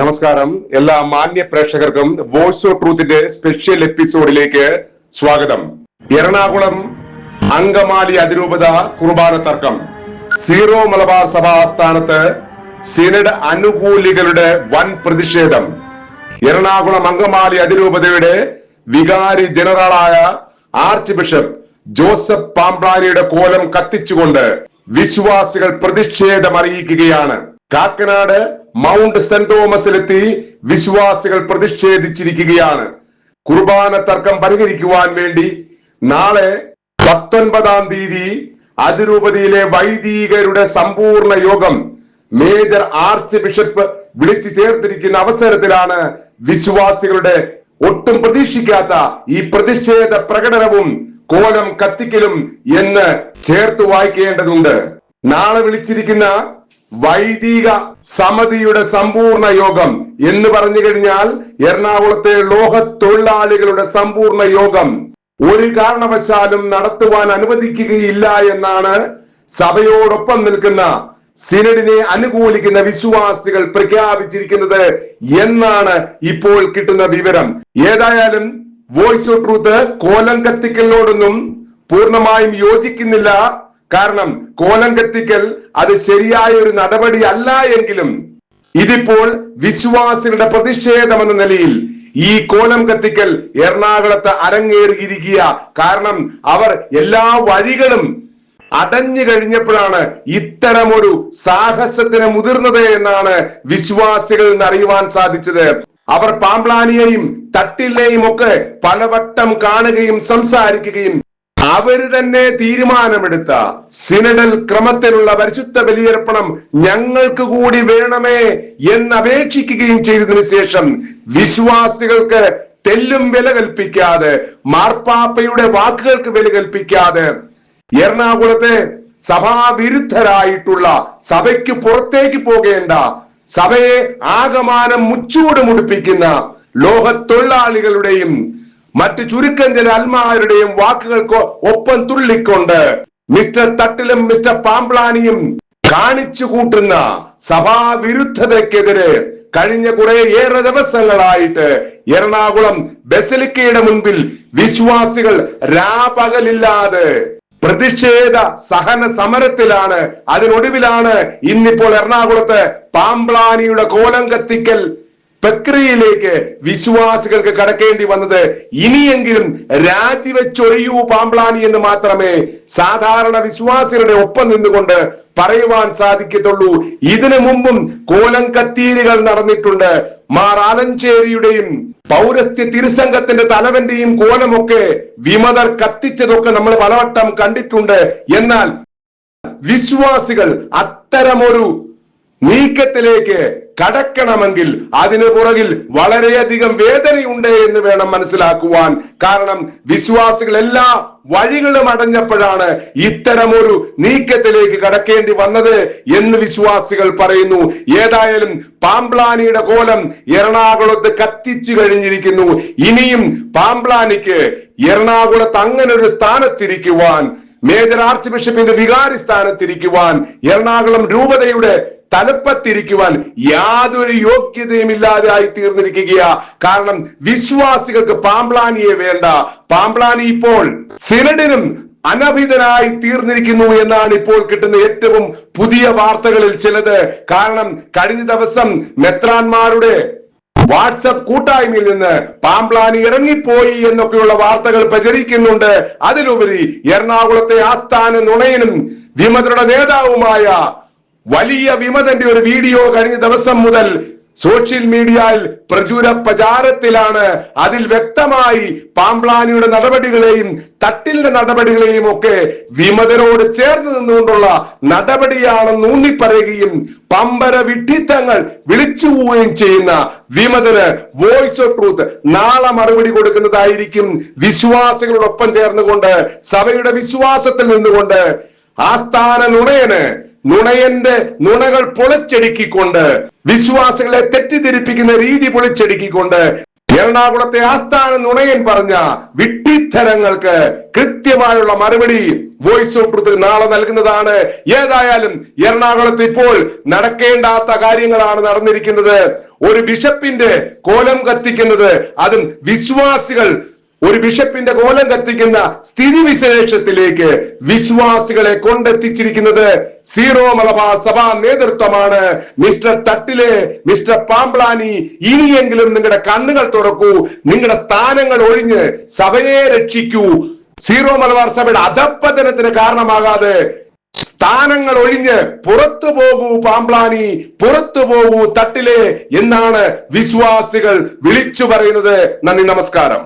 നമസ്കാരം. എല്ലാ മാന്യ പ്രേക്ഷകർക്കും വോയിസ് ഓഫ് ട്രൂത്തിന്റെ സ്പെഷ്യൽ എപ്പിസോഡിലേക്ക് സ്വാഗതം. എറണാകുളം അങ്കമാലി അതിരൂപത കുർബാന തർക്കം. സീറോ മലബാർ സഭ ആസ്ഥാനത്ത് സിനഡ് അനുകൂലികളുടെ വൻ പ്രതിഷേധം. എറണാകുളം അങ്കമാലി അതിരൂപതയുടെ വികാരി ജനറലായ ആർച്ച് ബിഷപ്പ് ജോസഫ് പാമ്പ്ലാനിയുടെ കോലം കത്തിച്ചുകൊണ്ട് വിശ്വാസികൾ പ്രതിഷേധം അറിയിക്കുകയാണ്. കാക്കനാട് മൗണ്ട് സെന്റ് തോമസിലെത്തി വിശ്വാസികൾ പ്രതിഷേധിച്ചിരിക്കുകയാണ്. കുർബാന തർക്കം പരിഹരിക്കുവാൻ വേണ്ടി നാളെ പത്തൊൻപതാം തീയതി അതിരൂപതയിലെ വൈദികരുടെ സമ്പൂർണ യോഗം മേജർ ആർച്ച് ബിഷപ്പ് വിളിച്ചു ചേർത്തിരിക്കുന്ന അവസരത്തിലാണ് വിശ്വാസികളുടെ ഒട്ടും പ്രതീക്ഷിക്കാത്ത ഈ പ്രതിഷേധ പ്രകടനവും കോലം കത്തിക്കലും എന്ന് ചേർത്ത് വായിക്കേണ്ടതുണ്ട്. നാളെ വിളിച്ചിരിക്കുന്ന വൈദിക സമിതിയുടെ സമ്പൂർണ യോഗം എന്ന് പറഞ്ഞു കഴിഞ്ഞാൽ എറണാകുളത്തെ ലോഹ തൊഴിലാളികളുടെ സമ്പൂർണ യോഗം ഒരു കാരണവശാലും നടത്തുവാൻ അനുവദിക്കുകയില്ല എന്നാണ് സഭയോടൊപ്പം നിൽക്കുന്ന സിനഡിനെ അനുകൂലിക്കുന്ന വിശ്വാസികൾ പ്രഖ്യാപിച്ചിരിക്കുന്നത് എന്നാണ് ഇപ്പോൾ കിട്ടുന്ന വിവരം. ഏതായാലും വോയിസ് ഓഫ് ട്രൂത്ത് കോലം കത്തിക്കലിനോടൊന്നും പൂർണമായും യോജിക്കുന്നില്ല. കാരണം കോലം കത്തിക്കൽ അത് ശരിയായ ഒരു നടപടി അല്ല എങ്കിലും ഇതിപ്പോൾ വിശ്വാസികളുടെ പ്രതിഷേധമെന്ന നിലയിൽ ഈ കോലം കത്തിക്കൽ എറണാകുളത്ത് അരങ്ങേറിയിരിക്കുക. കാരണം അവർ എല്ലാ വഴികളും അടഞ്ഞു കഴിഞ്ഞപ്പോഴാണ് ഇത്തരമൊരു സാഹസത്തിന് മുതിർന്നത് എന്നാണ് വിശ്വാസികൾ അറിയുവാൻ സാധിച്ചത്. അവർ പാമ്പ്ലാനിയെയും തട്ടിലെയും ഒക്കെ പലവട്ടം കാണുകയും സംസാരിക്കുകയും അവർ തന്നെ തീരുമാനമെടുത്ത സിനഡൽ ക്രമത്തിലുള്ള പരിശുദ്ധ ബലിയർപ്പണം ഞങ്ങൾക്ക് കൂടി വേണമേ എന്ന് അപേക്ഷിക്കുകയും ചെയ്തതിനു ശേഷം വിശ്വാസികൾക്ക് തെല്ലും വില കൽപ്പിക്കാതെ മാർപ്പാപ്പയുടെ വാക്കുകൾക്ക് വില കൽപ്പിക്കാതെ എറണാകുളത്തെ സഭാവിരുദ്ധരായിട്ടുള്ള സഭയ്ക്ക് പുറത്തേക്ക് പോകേണ്ട സഭയെ ആകമാനം മുച്ചൂട് മുടിപ്പിക്കുന്ന ലോക തൊഴിലാളികളുടെയും മറ്റ് ചുരുക്കം ചില അൽമാരുടെയും വാക്കുകൾക്കോ ഒപ്പം തുള്ളിക്കൊണ്ട് മിസ്റ്റർ തട്ടിലും മിസ്റ്റർ പാമ്പ്ലാനിയും കാണിച്ചു കൂട്ടുന്ന സഭാവിരുദ്ധതയ്ക്കെതിരെ കഴിഞ്ഞ കുറെ ഏറെ ദിവസങ്ങളായിട്ട് എറണാകുളം ബസലിക്കയുടെ മുൻപിൽ വിശ്വാസികൾ രാപകലില്ലാതെ പ്രതിഷേധ സഹന സമരത്തിലാണ്. അതിനൊടുവിലാണ് ഇന്നിപ്പോൾ എറണാകുളത്ത് പാമ്പ്ലാനിയുടെ കോലം കത്തിക്കൽ പ്രക്രിയയിലേക്ക് വിശ്വാസികൾക്ക് കടക്കേണ്ടി വന്നത് ഇനിയെങ്കിലും രാജിവെച്ചൊഴിയൂ പാമ്പ്ലാനി എന്ന് മാത്രമേ സാധാരണ വിശ്വാസികളുടെ ഒപ്പം നിന്നുകൊണ്ട് പറയുവാൻ സാധിക്കത്തുള്ളൂ. ഇതിനു മുമ്പും കോലം കത്തീരുകൾ നടന്നിട്ടുണ്ട്. മാർ ആലഞ്ചേരിയുടെയും പൗരസ്ത്യ തിരുസംഘത്തിന്റെ തലവന്റെയും കോലമൊക്കെ വിമതർ കത്തിച്ചതൊക്കെ നമ്മൾ പലവട്ടം കണ്ടിട്ടുണ്ട്. എന്നാൽ വിശ്വാസികൾ അത്തരമൊരു നീക്കത്തിലേക്ക് കടക്കണമെങ്കിൽ അതിനു പുറകിൽ വളരെയധികം വേദനയുണ്ട് എന്ന് വേണം മനസ്സിലാക്കുവാൻ. കാരണം വിശ്വാസികൾ എല്ലാ വഴികളും അടഞ്ഞപ്പോഴാണ് ഇത്തരമൊരു നീക്കത്തിലേക്ക് കടക്കേണ്ടി വന്നത് എന്ന് വിശ്വാസികൾ പറയുന്നു. ഏതായാലും പാംപ്ലാനിയുടെ കോലം എറണാകുളത്ത് കത്തിച്ചു കഴിഞ്ഞിരിക്കുന്നു. ഇനിയും പാംപ്ലാനിക്ക് എറണാകുളത്ത് അങ്ങനെ ഒരു സ്ഥാനത്തിരിക്കുവാൻ മേജർ ആർച്ച് ബിഷപ്പിന്റെ വികാരി സ്ഥാനത്തിരിക്കുവാൻ എറണാകുളം രൂപതയുടെ തലപ്പത്തിരിക്കുവാൻ യാതൊരു യോഗ്യതയും ഇല്ലാതെ ആയി തീർന്നിരിക്കുക കാരണം വിശ്വാസികൾക്ക് പാമ്പ്ലാനിയെ വേണ്ട. പാമ്പ്ലാനി ഇപ്പോൾ സിനഡിനും അനഭിതനായി തീർന്നിരിക്കുന്നു എന്നാണ് ഇപ്പോൾ കിട്ടുന്ന ഏറ്റവും പുതിയ വാർത്തകളിൽ ചിലത്. കാരണം കഴിഞ്ഞ ദിവസം മെത്രാന്മാരുടെ വാട്സപ്പ് കൂട്ടായ്മയിൽ നിന്ന് പാമ്പ്ലാനി ഇറങ്ങിപ്പോയി എന്നൊക്കെയുള്ള വാർത്തകൾ പ്രചരിക്കുന്നുണ്ട്. അതിലുപരി എറണാകുളത്തെ ആസ്ഥാന നുണയനും വിമതരുടെ നേതാവുമായ വലിയ വിമതന്റെ ഒരു വീഡിയോ കഴിഞ്ഞ ദിവസം മുതൽ സോഷ്യൽ മീഡിയയിൽ പ്രചുര പ്രചാരത്തിലാണ്. അതിൽ വ്യക്തമായി പാംപ്ലാനിയുടെ നടപടികളെയും തട്ടിലിന്റെ നടപടികളെയും ഒക്കെ വിമതരോട് ചേർന്ന് നിന്നുകൊണ്ടുള്ള നടപടിയാണെന്ന് ഊന്നിപ്പറയുകയും പമ്പര വിഡ്ഢിത്തങ്ങൾ വിളിച്ചു പോവുകയും ചെയ്യുന്ന വിമതന് വോയിസ് ഓഫ് ട്രൂത്ത് നാളെ മറുപടി കൊടുക്കുന്നതായിരിക്കും വിശ്വാസികളോടൊപ്പം ചേർന്നുകൊണ്ട് സഭയുടെ വിശ്വാസത്തിൽ നിന്നുകൊണ്ട് ആസ്ഥാന നുണയന് നുണയന്റെ നുണകൾ പൊളിച്ചടുക്കിക്കൊണ്ട് വിശ്വാസികളെ തെറ്റിദ്ധരിപ്പിക്കുന്ന രീതി പൊളിച്ചടുക്കിക്കൊണ്ട് എറണാകുളത്തെ ആസ്ഥാന നുണയൻ പറഞ്ഞ വിട്ടിത്തരങ്ങൾക്ക് കൃത്യമായുള്ള മറുപടി വോയിസ് ഓഫ് ട്രൂത്ത് നാളെ നൽകുന്നതാണ്. ഏതായാലും എറണാകുളത്ത് ഇപ്പോൾ നടക്കേണ്ടാത്ത കാര്യങ്ങളാണ് നടന്നിരിക്കുന്നത്. ഒരു ബിഷപ്പിന്റെ കോലം കത്തിക്കുന്നത് അതും വിശ്വാസികൾ ഒരു ബിഷപ്പിന്റെ കോലം കത്തിക്കുന്ന സ്ഥിതിവിശേഷത്തിലേക്ക് വിശ്വാസികളെ കൊണ്ടെത്തിച്ചിരിക്കുന്നത് സീറോ മലബാർ സഭാ നേതൃത്വമാണ്. മിസ്റ്റർ തട്ടിലെ മിസ്റ്റർ പാമ്പ്ലാനി ഇനിയെങ്കിലും നിങ്ങളുടെ കണ്ണുകൾ തുറക്കൂ നിങ്ങളുടെ സ്ഥാനങ്ങൾ ഒഴിഞ്ഞ് സഭയെ രക്ഷിക്കൂ. സീറോ മലബാർ സഭയുടെ അധപ്പതനത്തിന് കാരണമാകാതെ സ്ഥാനങ്ങൾ ഒഴിഞ്ഞ് പുറത്തു പോകൂ പാമ്പ്ലാനി പുറത്തു പോകൂ തട്ടിലെ എന്നാണ് വിശ്വാസികൾ വിളിച്ചു പറയുന്നത്. നന്ദി നമസ്കാരം.